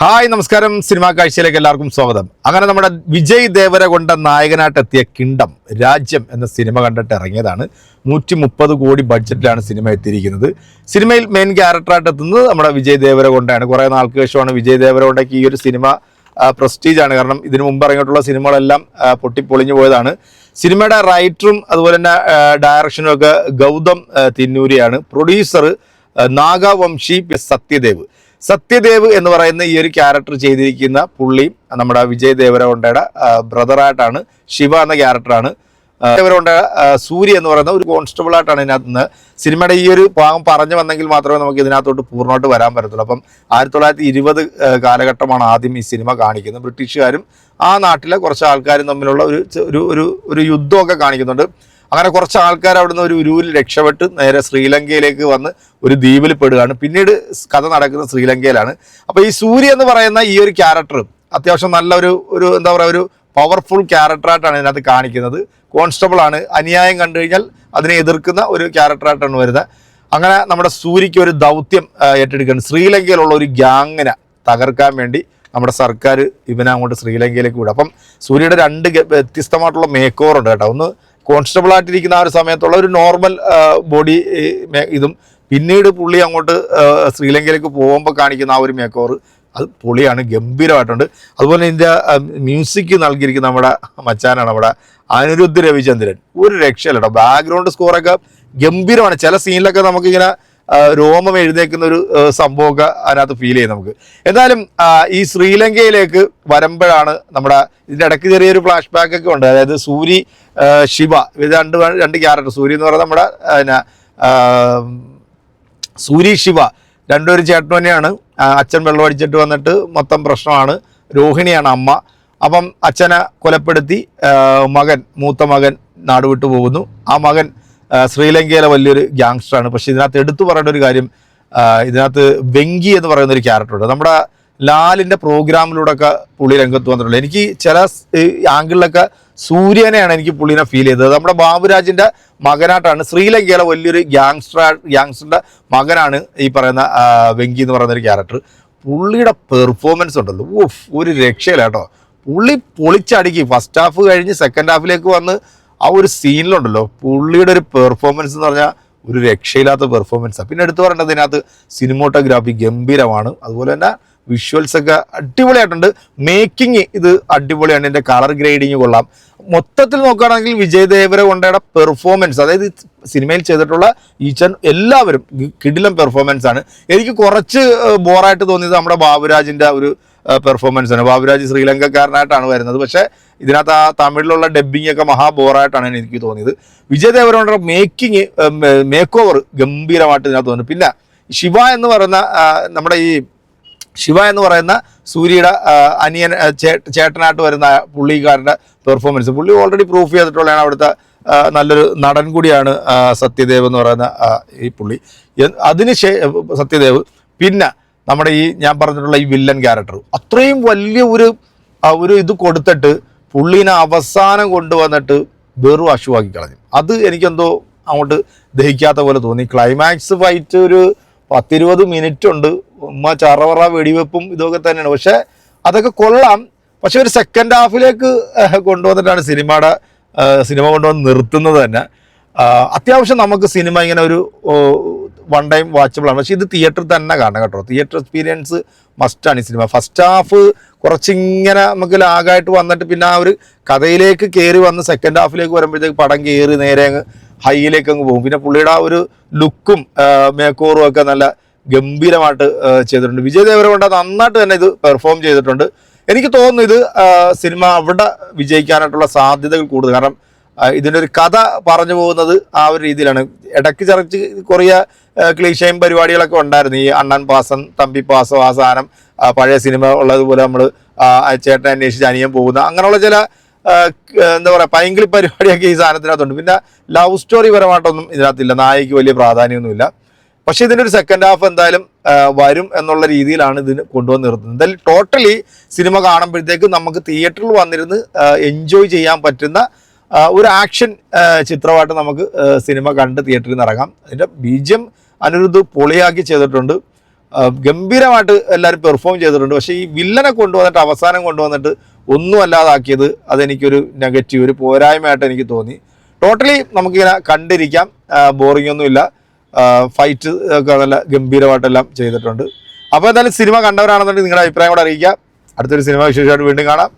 Hi നമസ്കാരം. Cinema കാഴ്ചയിലേക്ക് എല്ലാവർക്കും സ്വാഗതം. അങ്ങനെ നമ്മുടെ വിജയ് ദേവര കൊണ്ട നായകനായിട്ടെത്തിയ കിണ്ടം രാജ്യം എന്ന സിനിമ കണ്ടിട്ട് ഇറങ്ങിയതാണ്. നൂറ്റി മുപ്പത് കോടി ബഡ്ജറ്റിലാണ് സിനിമ എത്തിയിരിക്കുന്നത്. സിനിമയിൽ മെയിൻ ക്യാരക്ടറായിട്ട് എത്തുന്നത് നമ്മുടെ വിജയ് ദേവര കൊണ്ടാണ് കുറേ നാൾക്ക് ശേഷമാണ് വിജയ് ദേവര കൊണ്ടയ്ക്ക് ഈ ഒരു സിനിമ പ്രസ്റ്റീജാണ് കാരണം ഇതിനു മുമ്പ് ഇറങ്ങിയിട്ടുള്ള സിനിമകളെല്ലാം പൊട്ടിപ്പൊളിഞ്ഞു പോയതാണ്. സിനിമയുടെ റൈറ്ററും അതുപോലെ തന്നെ ഡയറക്ഷനും ഒക്കെ ഗൗതം തിന്നൂരിയാണ്. പ്രൊഡ്യൂസർ നാഗവംശി സത്യദേവ്. സത്യദേവ് എന്ന് പറയുന്ന ഈ ഒരു ക്യാരക്ടർ ചെയ്തിരിക്കുന്ന പുള്ളി നമ്മുടെ വിജയ് ദേവരകൊണ്ടയുടെ ബ്രദറായിട്ടാണ് ശിവ എന്ന ക്യാരക്ടറാണ്. ദേവരകൊണ്ട സൂര്യ എന്ന് പറയുന്ന ഒരു കോൺസ്റ്റബിൾ ആയിട്ടാണ് ഇതിനകത്ത് നിന്ന് സിനിമയുടെ ഈ ഒരു ഭാഗം പറഞ്ഞു വന്നെങ്കിൽ മാത്രമേ നമുക്ക് ഇതിനകത്തോട്ട് പൂർണമായിട്ട് വരാൻ പറ്റത്തുള്ളൂ. അപ്പം ആയിരത്തി തൊള്ളായിരത്തി ഇരുപത് കാലഘട്ടമാണ് ആദ്യം ഈ സിനിമ കാണിക്കുന്നത്. ബ്രിട്ടീഷുകാരും ആ നാട്ടിലെ കുറച്ച് ആൾക്കാരും തമ്മിലുള്ള ഒരു ഒരു ഒരു യുദ്ധമൊക്കെ കാണിക്കുന്നുണ്ട്. അങ്ങനെ കുറച്ച് ആൾക്കാർ അവിടുന്ന് ഒരു ഉരുവിൽ രക്ഷപ്പെട്ട് നേരെ ശ്രീലങ്കയിലേക്ക് വന്ന് ഒരു ദ്വീപിൽ പെടുകയാണ്. പിന്നീട് കഥ നടക്കുന്നത് ശ്രീലങ്കയിലാണ്. അപ്പോൾ ഈ സൂര്യ എന്ന് പറയുന്ന ഈ ഒരു ക്യാരക്ടർ അത്യാവശ്യം നല്ല ഒരു ഒരു എന്താ പറയുക ഒരു പവർഫുൾ ക്യാരക്ടറായിട്ടാണ് ഇതിനകത്ത് കാണിക്കുന്നത്. കോൺസ്റ്റബിൾ ആണ്. അന്യായം കണ്ടു കഴിഞ്ഞാൽ അതിനെ എതിർക്കുന്ന ഒരു ക്യാരക്ടറായിട്ടാണ് വരുന്നത്. അങ്ങനെ നമ്മുടെ സൂര്യക്ക് ഒരു ദൗത്യം ഏറ്റെടുക്കുകയാണ്. ശ്രീലങ്കയിലുള്ള ഒരു ഗ്യാങ്ങിനെ തകർക്കാൻ വേണ്ടി നമ്മുടെ സർക്കാർ ഇവനെ അങ്ങോട്ട് ശ്രീലങ്കയിലേക്ക് വിടും. അപ്പം സൂര്യയുടെ രണ്ട് വ്യത്യസ്തമായിട്ടുള്ള മേക്കോറുണ്ട് കേട്ടോ. ഒന്ന് കോൺസ്റ്റബിൾ ആയിട്ടിരിക്കുന്ന ആ ഒരു സമയത്തുള്ള ഒരു നോർമൽ ബോഡി ഇതും. പിന്നീട് പുള്ളി അങ്ങോട്ട് ശ്രീലങ്കയിലേക്ക് പോകുമ്പോൾ കാണിക്കുന്ന ആ ഒരു മേക്ക് ഓവർ അത് പൊളിയാണ് ഗംഭീരമായിട്ടുണ്ട്. അതുപോലെ ഇതിന്റെ മ്യൂസിക് നൽകിയിരിക്കുന്ന നമ്മുടെ മച്ചാനാണ് നമ്മുടെ അനിരുദ്ധ് രവിചന്ദ്രൻ. ഒരു രക്ഷയില്ല കേട്ടോ ബാക്ക്ഗ്രൗണ്ട് സ്കോറൊക്കെ ഗംഭീരമാണ്. ചില സീനിലൊക്കെ നമുക്കിങ്ങനെ രോമം എഴുന്നേക്കുന്ന ഒരു സംഭവമൊക്കെ അതിനകത്ത് ഫീൽ ചെയ്യും നമുക്ക്. എന്തായാലും ഈ ശ്രീലങ്കയിലേക്ക് വരുമ്പോഴാണ് നമ്മുടെ ഇതിന്റെ ഇടയ്ക്ക് ചെറിയൊരു ഫ്ലാഷ് ബാക്ക് ഒക്കെ ഉണ്ട്. അതായത് സൂരി ശിവ ഇത് രണ്ട് രണ്ട് ക്യാരക്ടർ സൂരി എന്ന് പറയുന്നത് നമ്മുടെ പിന്നെ, സൂരി ശിവ രണ്ടുപേരും ചേട്ടൻ തന്നെയാണ്. അച്ഛൻ വെള്ളം അടിച്ചിട്ട് വന്നിട്ട് മൊത്തം പ്രശ്നമാണ്. രോഹിണിയാണ് അമ്മ. അപ്പം അച്ഛനെ കൊലപ്പെടുത്തി മകൻ മൂത്ത മകൻ നാടുവിട്ടു പോകുന്നു. ആ മകൻ ശ്രീലങ്കയിലെ വലിയൊരു ഗ്യാങ്സ്റ്ററാണ് പക്ഷേ ഇതിനകത്ത് എടുത്തു പറയേണ്ട ഒരു കാര്യം ഇതിനകത്ത് വെങ്കി എന്ന് പറയുന്ന ഒരു ക്യാരക്ടറുണ്ട് നമ്മുടെ ലാലിന്റെ പ്രോഗ്രാമിലൂടെ ഒക്കെ പുള്ളി രംഗത്ത് വന്നിട്ടുള്ളത് എനിക്ക് ചില ആംഗിളിലൊക്കെ സൂര്യനെയാണ് എനിക്ക് പുള്ളിനെ ഫീൽ ചെയ്തത്. നമ്മുടെ ബാബുരാജിന്റെ മകനായിട്ടാണ് ശ്രീലങ്കയിലെ വലിയൊരു ഗ്യാങ്സ്റ്റർ ഗ്യാങ്സ്റ്ററിന്റെ മകനാണ് ഈ പറയുന്ന വെങ്കി എന്ന് പറയുന്ന ഒരു ക്യാരക്ടർ പുള്ളിയുടെ പെർഫോമൻസ് ഉണ്ടല്ലോ. ഓഫ് ഒരു രക്ഷയില്ല കേട്ടോ. പുള്ളി പൊളിച്ചടുക്കി. ഫസ്റ്റ് ഹാഫ് കഴിഞ്ഞ് സെക്കൻഡ് ഹാഫിലേക്ക് വന്ന് ആ ഒരു സീനിലുണ്ടല്ലോ പുള്ളിയുടെ ഒരു പെർഫോമൻസ് എന്ന് പറഞ്ഞാൽ ഒരു രക്ഷയില്ലാത്ത പെർഫോമൻസാണ് പിന്നെ എടുത്തു പറയേണ്ടത് ഇതിനകത്ത് സിനിമോട്ടോഗ്രാഫി ഗംഭീരമാണ്. അതുപോലെ തന്നെ വിഷ്വൽസ് ഒക്കെ അടിപൊളിയായിട്ടുണ്ട്. മേക്കിംഗ് ഇത് അടിപൊളിയാണ്. ഇതിന്റെ കളർ ഗ്രേഡിങ് കൊള്ളാം. മൊത്തത്തിൽ നോക്കുകയാണെങ്കിൽ വിജയ് ദേവരകൊണ്ടയുടെ പെർഫോമൻസ് അതായത് സിനിമയിൽ ചെയ്തിട്ടുള്ള ഈച്ചൻ എല്ലാവരും കിടിലം പെർഫോമൻസ് ആണ്. എനിക്ക് കുറച്ച് ബോറായിട്ട് തോന്നിയത് നമ്മുടെ ബാബുരാജിന്റെ ഒരു പെർഫോമൻസ് ആണ് ബാബുരാജ് ശ്രീലങ്കക്കാരനായിട്ടാണ് വരുന്നത്. പക്ഷേ ഇതിനകത്ത് ആ തമിഴിലുള്ള ഡബ്ബിംഗ് ഒക്കെ മഹാബോറായിട്ടാണ് എനിക്ക് തോന്നിയത്. വിജയ് മേക്കിംഗ് മേക്ക് ഓവർ ഗംഭീരമായിട്ട് ഇതിനകത്ത് തോന്നുന്നു പിന്നെ ശിവ എന്ന് പറയുന്ന നമ്മുടെ ഈ ശിവ എന്ന് പറയുന്ന സൂര്യയുടെ അനിയൻ ചേട്ടനായിട്ട് വരുന്ന പുള്ളിക്കാരന്റെ പെർഫോമൻസ് പുള്ളി ഓൾറെഡി പ്രൂഫ് ചെയ്തിട്ടുള്ളതാണ് അവിടുത്തെ നല്ലൊരു നടൻ കൂടിയാണ് സത്യദേവ് എന്ന് പറയുന്ന ഈ പുള്ളി. അതിന് സത്യദേവ്. പിന്നെ നമ്മുടെ ഈ ഞാൻ പറഞ്ഞിട്ടുള്ള ഈ വില്ലൻ ക്യാരക്ടർ. അത്രയും വലിയ ഒരു ഒരു ഇത് കൊടുത്തിട്ട് പുള്ളീനെ അവസാനം കൊണ്ടുവന്നിട്ട് വെറും അശുവാക്കി കളഞ്ഞു. അത് എനിക്കെന്തോ അങ്ങോട്ട് ദഹിക്കാത്ത പോലെ തോന്നി. ക്ലൈമാക്സ് ഫൈറ്റ് ഒരു പത്തിരുപത് മിനിറ്റ് ഉണ്ട്. ഉമ്മ ചറവറ വെടിവെപ്പും ഇതൊക്കെ തന്നെയാണ്. പക്ഷേ അതൊക്കെ കൊള്ളാം. പക്ഷെ ഒരു സെക്കൻഡ് ഹാഫിലേക്ക് കൊണ്ടുവന്നിട്ടാണ് സിനിമയുടെ സിനിമ കൊണ്ടുവന്ന് നിർത്തുന്നത് തന്നെ. അത്യാവശ്യം നമുക്ക് സിനിമ ഇങ്ങനെ ഒരു വൺ ടൈം വാച്ചബിൾ ആണ്. പക്ഷെ ഇത് തിയേറ്ററിൽ തന്നെ കാണണം കേട്ടോ. തിയേറ്റർ എക്സ്പീരിയൻസ് മസ്റ്റാണ് ഈ സിനിമ ഫസ്റ്റ് ഹാഫ് കുറച്ചിങ്ങനെ നമുക്ക് ലാഗായിട്ട് വന്നിട്ട് പിന്നെ ആ ഒരു കഥയിലേക്ക് കയറി വന്ന് സെക്കൻഡ് ഹാഫിലേക്ക് വരുമ്പോഴത്തേക്ക് പടം കയറി നേരെ അങ്ങ് ഹൈയിലേക്ക് അങ്ങ് പോകും. പിന്നെ പുള്ളിയുടെ ആ ഒരു ലുക്കും മേക്കോറും ഒക്കെ നല്ല ഗംഭീരമായിട്ട് ചെയ്തിട്ടുണ്ട്. വിജയ് ദേവരകൊണ്ട നന്നായിട്ട് തന്നെ ഇത് പെർഫോം ചെയ്തിട്ടുണ്ട്. എനിക്ക് തോന്നുന്നു ഇത് സിനിമ അവിടെ വിജയിക്കാനായിട്ടുള്ള സാധ്യതകൾ കൂടുതൽ. കാരണം ഇതിന്റെ ഒരു കഥ പറഞ്ഞു പോകുന്നത് ആ ഒരു രീതിയിലാണ്. ഇടയ്ക്ക് ചറച്ച് കുറേ ക്ലീശയും പരിപാടികളൊക്കെ ഉണ്ടായിരുന്നു. ഈ അണ്ണൻ പാസൻ തമ്പി പാസോ ആ സാധനം പഴയ സിനിമ ഉള്ളതുപോലെ നമ്മൾ ചേട്ടനെ അന്വേഷിച്ച് അനിയൻ പോകുന്ന അങ്ങനെയുള്ള ചില എന്താ പറയുക പൈങ്കിളി പരിപാടിയൊക്കെ ഈ സാധനത്തിനകത്തുണ്ട്. പിന്നെ ലവ് സ്റ്റോറി പരമായിട്ടൊന്നും ഇതിനകത്തില്ല. നായിക്ക് വലിയ പ്രാധാന്യമൊന്നുമില്ല. പക്ഷെ ഇതിന്റെ ഒരു സെക്കൻഡ് ഹാഫ് എന്തായാലും വരും എന്നുള്ള രീതിയിലാണ് ഇതിന് കൊണ്ടുവന്ന് നിർത്തുന്നത്. എന്തായാലും ടോട്ടലി സിനിമ കാണുമ്പോഴത്തേക്കും നമുക്ക് തിയേറ്ററിൽ വന്നിരുന്ന് എൻജോയ് ചെയ്യാൻ പറ്റുന്ന ഒരു ആക്ഷൻ ചിത്രമായിട്ട് നമുക്ക് സിനിമ കണ്ട് തിയേറ്ററിൽ നിന്ന് ഇറങ്ങാം. അതിന്റെ ബീജം അനിരുദ്ധ് പൊളിയാക്കി ചെയ്തിട്ടുണ്ട്. ഗംഭീരമായിട്ട് എല്ലാവരും പെർഫോം ചെയ്തിട്ടുണ്ട്. പക്ഷേ ഈ വില്ലനെ കൊണ്ടുവന്നിട്ട് അവസാനം കൊണ്ടുവന്നിട്ട് ഒന്നും അല്ലാതാക്കിയത് അതെനിക്കൊരു നെഗറ്റീവ് ഒരു പോരായ്മയായിട്ട് എനിക്ക് തോന്നി. ടോട്ടലി നമുക്കിങ്ങനെ കണ്ടിരിക്കാം. ബോറിംഗ് ഒന്നുമില്ല. ഫൈറ്റ് ഒക്കെ നല്ല ഗംഭീരമായിട്ടെല്ലാം ചെയ്തിട്ടുണ്ട്. അപ്പോൾ എന്തായാലും സിനിമ കണ്ടവരാണെന്നുണ്ടെങ്കിൽ നിങ്ങളുടെ അഭിപ്രായം കൂടെ അറിയിക്കുക. അടുത്തൊരു സിനിമ വിശേഷമായിട്ട് വീണ്ടും കാണാം.